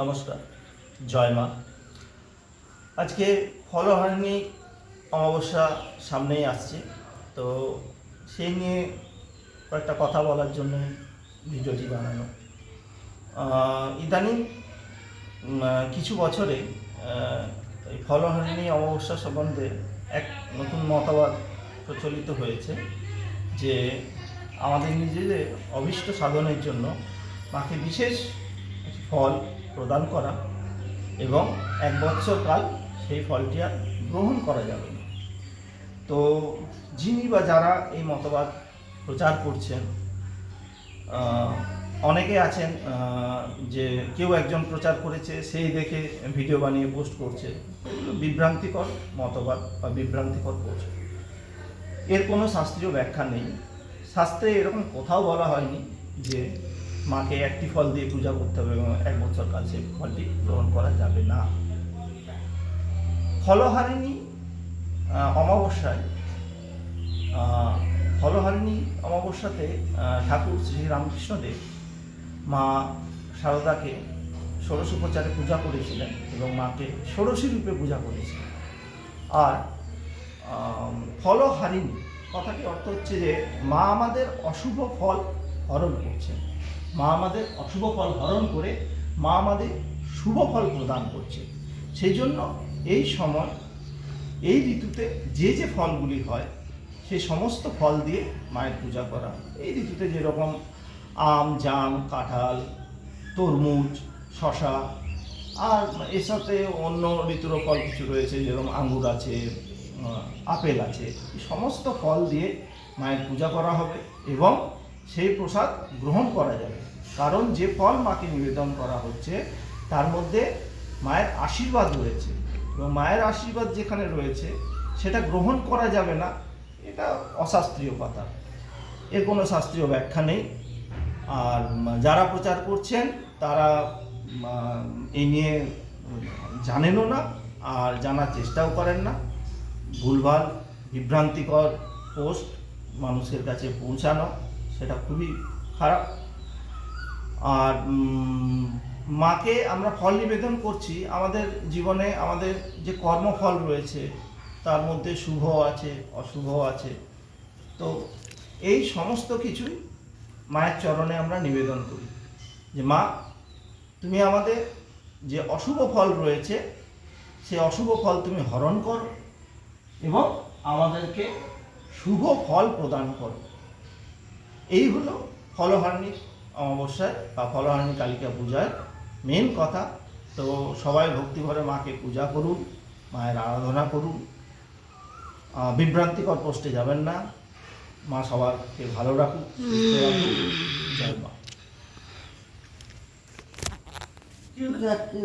নমস্কার, জয় মা। আজকে ফলহারিণী অমাবস্যা সামনেই আসছে, তো সেই নিয়ে কয়েকটা কথা বলার জন্য ভিডিওটি বানানো। ইদানিং কিছু বছরে এই অমাবস্যা সম্বন্ধে এক নতুন মতবাদ প্রচলিত হয়েছে যে আমাদের নিজেদের অভীষ্ট সাধনের জন্য মাকে বিশেষ ফল প্রদান করা এবং এক বছর কাল সেই ফলটি আর গ্রহণ করা যাবে না। তো যিনি বা যারা এই মতবাদ প্রচার করছেন অনেকে আছেন যে কেউ একজন প্রচার করেছে, সেই দেখে ভিডিও বানিয়ে পোস্ট করছে বিভ্রান্তিকর মতবাদ বা বিভ্রান্তিকর পোস্ট। এর কোনো শাস্ত্রীয় ব্যাখ্যা নেই। শাস্ত্রে এরকম কোথাও বলা হয়নি যে মাকে একটি ফল দিয়ে পূজা করতে হবে এবং এক বছর কাল সেই ফলটি গ্রহণ করা যাবে না। ফলহারিণী অমাবস্যায় ফলহারিণী অমাবস্যাতে ঠাকুর শ্রী রামকৃষ্ণদেব মা শারদাকে ষোড়শ উপচারে পূজা করেছিলেন এবং মাকে ষোড়শী রূপে পূজা করেছিলেন। আর ফলহারিণী কথাটি অর্থ হচ্ছে যে মা আমাদের অশুভ ফল হরণ করছেন। মা আমাদের অশুভ ফল হরণ করে মা আমাদের শুভ ফল প্রদান করছে। সেই জন্য এই সময়, এই ঋতুতে যে যে ফলগুলি হয়, সেই সমস্ত ফল দিয়ে মায়ের পূজা করা। এই ঋতুতে যেরকম আম, জাম, কাঁঠাল, তরমুজ শশা আর এর সাথে অন্য ঋতুরও ফল কিছু রয়েছে, যেরকম আঙ্গুর আছে আপেল আছে। এই সমস্ত ফল দিয়ে মায়ের পূজা করা হবে এবং সেই প্রসাদ গ্রহণ করা যাবে। কারণ যে ফল মাকে নিবেদন করা হচ্ছে, তার মধ্যে মায়ের আশীর্বাদ রয়েছে। এবং মায়ের আশীর্বাদ যেখানে রয়েছে, সেটা গ্রহণ করা যাবে না। এটা অশাস্ত্রীয় কথা। এর কোনো শাস্ত্রীয় ব্যাখ্যা নেই। আর যারা প্রচার করছেন, তারা এই নিয়ে জানেনও না আর জানার চেষ্টাও করেন না। ভুলভাল, বিভ্রান্তিকর পোস্ট মানুষের কাছে পৌঁছানো, সেটা খুবই খারাপ। আর মাকে আমরা ফল নিবেদন করছি। আমাদের জীবনে আমাদের যে কর্মফল রয়েছে, তার মধ্যে শুভ আছে অশুভ আছে। তো এই সমস্ত কিছুই মায়ের চরণে আমরা নিবেদন করি। যে মা, তুমি আমাদের যে অশুভ ফল রয়েছে সেই অশুভ ফল তুমি হরণ করো এবং আমাদেরকে শুভ ফল প্রদান করো। এই হলো ফলহারণী অমাবস্যায় বা ফলহারণী কালিকা পূজার মেন কথা। তো সবাই ভক্তিভরে মাকে পূজা করুন, মায়ের আরাধনা করুন। বিভ্রান্তিকর পোস্টে যাবেন না। মা সবাইকে ভালো রাখুন রাখুক জয় মা।